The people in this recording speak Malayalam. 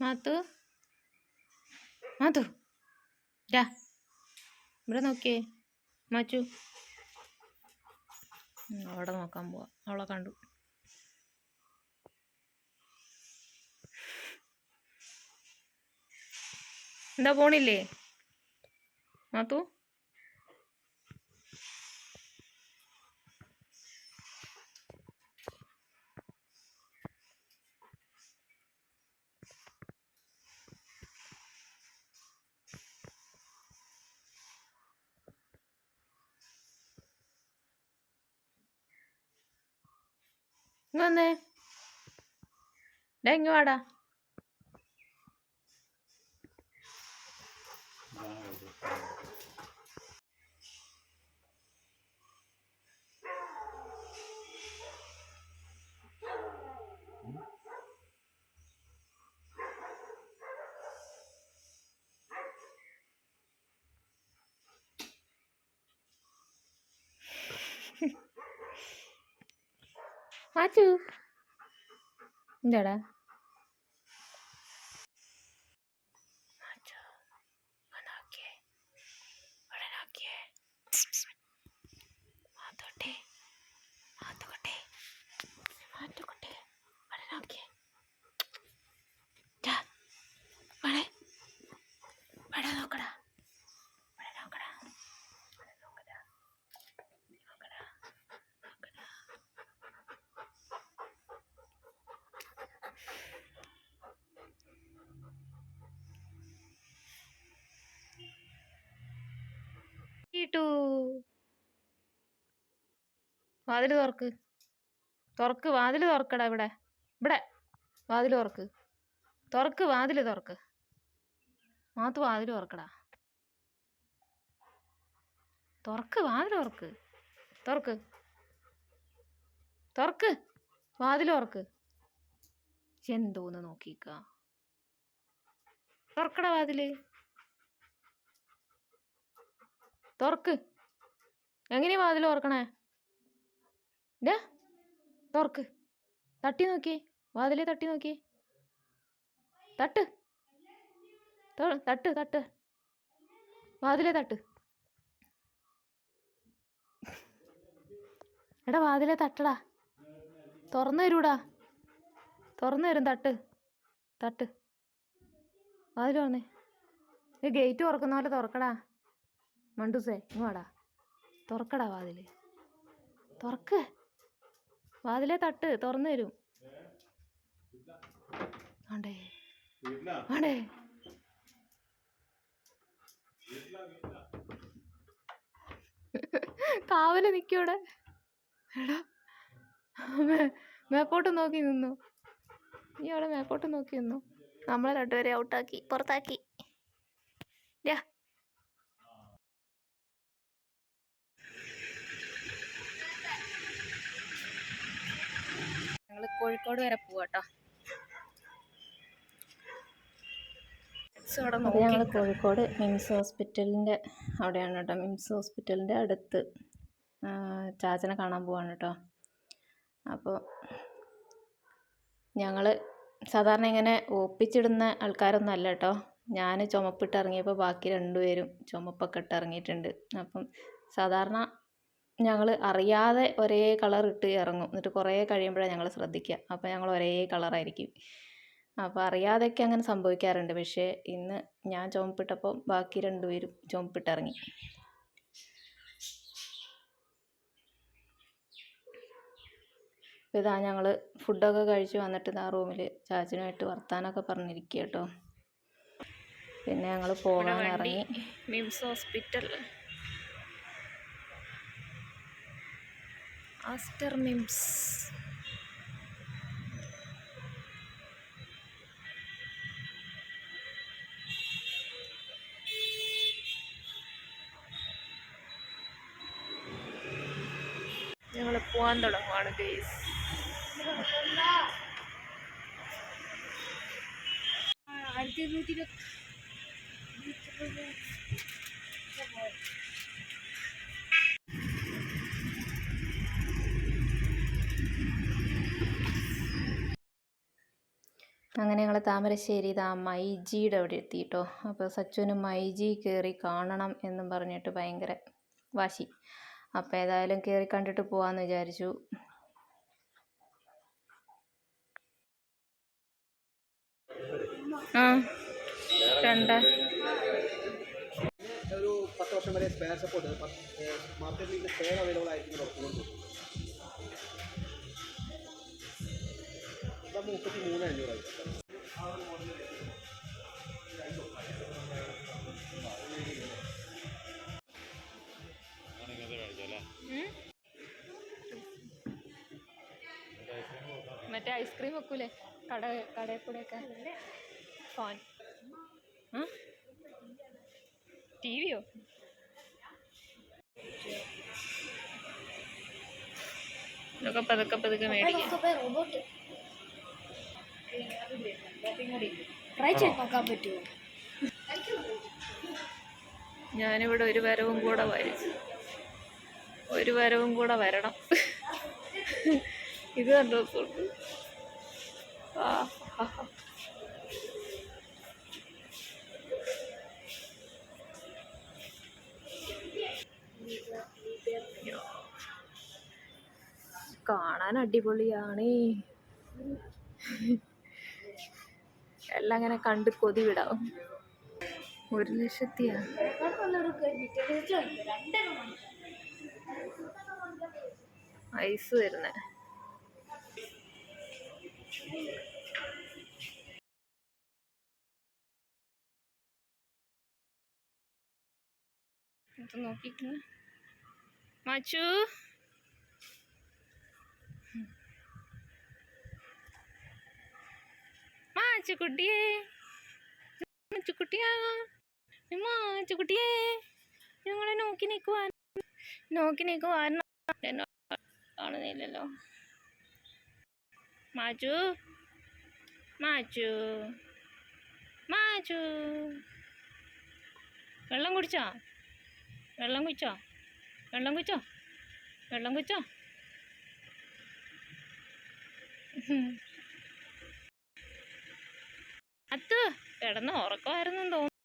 മാത്തു മാത്തു ഡാ ഇവിടെ നോക്കിയേ. മാച്ചു. അവിടെ നോക്കാൻ പോവാ. അവളെ കണ്ടു. എന്താ പോണില്ലേ? മാത്തു വന്നേ. ഇങ്ങ് വാടാ. മാച്ചു എന്താടാ മാച്ചു, ഒന്ന് നോക്കിയേ. ഇവിടെ നോക്കിയേ. മാത്തൂട്ടി, മാത്തുക്കുട്ടി, മാത്തുക്കുട്ടി, ഇവിടെ നോക്കിയേ. ദാ, ഇവിടെ, ഇവിടെ നോക്കടാ. ഇവിടെ നോക്കടാ. ഇവിടെ നോക്കടാ. നോക്കടാ. നോക്കടാ. ഇട്ടു വാതിൽ തുറക്ക്. തുറക്ക് വാതിൽ തുറക്കടാ ഇവിടെ. ഇവിടെ. വാതിൽ തുറക്ക്. തുറക്ക് വാതിൽ തുറക്ക്. മാത്തു വാതിൽ തുറക്കടാ. തുറക്ക് വാതിൽ തുറക്ക്. തുറക്ക്. തുറക്ക്. വാതിൽ തുറക്ക്. എന്തോന്ന് നോക്കിക്ക. തുറക്കടാ വാതിൽ. തുറക്ക്. എങ്ങനെയാ വാതിൽ തുറക്കണേ? ഡാ തുറക്ക്. തട്ടി നോക്കി. വാതിലേ തട്ടി നോക്കി. തട്ട്. തട്ട് തട്ട്. വാതിലെ തട്ട്. എടാ വാതിലെ തട്ടടാ. തുറന്നു തരൂടാ. തുറന്നു തരും തട്ട്. തട്ട്. വാതിൽ തുറന്നേ. ഈ ഗേറ്റ് തുറക്കുന്ന പോലെ തുറക്കടാ. മണ്ടൂസേ ഇങ്ങോടാ തുറക്കടാ വാതിൽ തുറക്ക്. വാതിലെ തട്ട് തുറന്നു തരും. ആണ്ടേ. കാവൽ നിൽക്കൂടെ എടാ. മേപ്പോട്ട് നോക്കി നിന്നു. നീ അവിടെ മേപ്പോട്ട് നോക്കി നിന്നു. നമ്മളെ രണ്ടുപേരെ ഔട്ടാക്കി പുറത്താക്കി. യാ. ഞങ്ങൾ കോഴിക്കോട് വരെ പോവാട്ടോ ഞങ്ങൾ കോഴിക്കോട് മിംസ് ഹോസ്പിറ്റലിന്റെ അവിടെയാണ് കേട്ടോ മിംസ് ഹോസ്പിറ്റലിന്റെ അടുത്ത് ചാച്ചനെ കാണാൻ പോവാണ് കേട്ടോ അപ്പോൾ ഞങ്ങൾ സാധാരണ ഇങ്ങനെ ഒപ്പിച്ചിടുന്ന ആൾക്കാരൊന്നും അല്ല കേട്ടോ ഞാൻ ചുമപ്പിട്ട് ഇറങ്ങിയപ്പോൾ ബാക്കി രണ്ടുപേരും ചുമപ്പൊക്കെ ഇട്ട് ഇറങ്ങിയിട്ടുണ്ട്. അപ്പം സാധാരണ ഞങ്ങൾ അറിയാതെ ഒരേ കളർ ഇട്ട് ഇറങ്ങും. എന്നിട്ട് കുറേ കഴിയുമ്പോഴാണ് ഞങ്ങൾ ശ്രദ്ധിക്കുക അപ്പോൾ ഞങ്ങൾ ഒരേ കളറായിരിക്കും. അപ്പോൾ അറിയാതെയൊക്കെ അങ്ങനെ സംഭവിക്കാറുണ്ട്. പക്ഷേ ഇന്ന് ഞാൻ ചുമപ്പിട്ടപ്പോൾ ബാക്കി രണ്ടുപേരും ചുമപ്പിട്ടിറങ്ങി. അപ്പോൾ ഇതാ ഞങ്ങൾ ഫുഡൊക്കെ കഴിച്ച് വന്നിട്ട് ഇതാ റൂമിൽ ചാച്ചനുമായിട്ട് വർത്താനൊക്കെ പറഞ്ഞിരിക്കുക കേട്ടോ പിന്നെ ഞങ്ങൾ പോകാൻ ഇറങ്ങി. MIMS hospital Aster MIMS. ഞങ്ങൾ പോകാൻ തുടങ്ങുവാണ് ഗേസ് ആയിരത്തി ഇരുന്നൂറ്റി ഇരുപത്തി അങ്ങനെ ഞങ്ങൾ താമരശ്ശേരി ഇതാ മൈജിയുടെ അവിടെ എത്തി കേട്ടോ അപ്പോൾ സച്ചുവിന് മൈജി കയറി കാണണം എന്നും പറഞ്ഞിട്ട് ഭയങ്കര വാശി. അപ്പോൾ ഏതായാലും കയറി കണ്ടിട്ട് പോവാമെന്ന് വിചാരിച്ചു. ആ രണ്ട് ഒരു സ്പെയർ സപ്പോർട്ട് മൂന്ന് അഞ്ഞൂറായി മറ്റേ ഐസ്ക്രീം വെക്കൂലേ? കട കടയിൽ കൂടെയൊക്കെ. ഫോൺ ടി വിയോ ഇതൊക്കെ പതുക്കെ പതുക്കെ മേടിക്കാം. ഞാനിവിടെ ഒരു വരവും കൂടെ വരും ഒരു വരവും കൂടെ വരണം. ഇത് കണ്ടു. കാണാൻ അടിപൊളിയാണ്. എല്ലാം അങ്ങനെ കണ്ട് കൊതി വിടാവും ഒരു ലക്ഷത്തിയാ ഐസ് വരുന്നേ. നോക്കിക്കുന്നു മാച്ചു. മാച്ചുക്കുട്ടിയേ മാച്ചുക്കുട്ടിയാ മാച്ചുക്കുട്ടിയേ ഞങ്ങളെ നോക്കി നിൽക്കുവാൻ നോക്കി നിൽക്കുവാൻ കാണുന്നില്ലല്ലോ. മാച്ചു മാച്ചു മാച്ചു വെള്ളം കുടിച്ചോ? വെള്ളം കുടിച്ചോ? വെള്ളം കുടിച്ചോ? വെള്ളം കുടിച്ചോ? അത്ത് കിടന്ന് ഉറക്കമായിരുന്നു തോന്നുന്നു.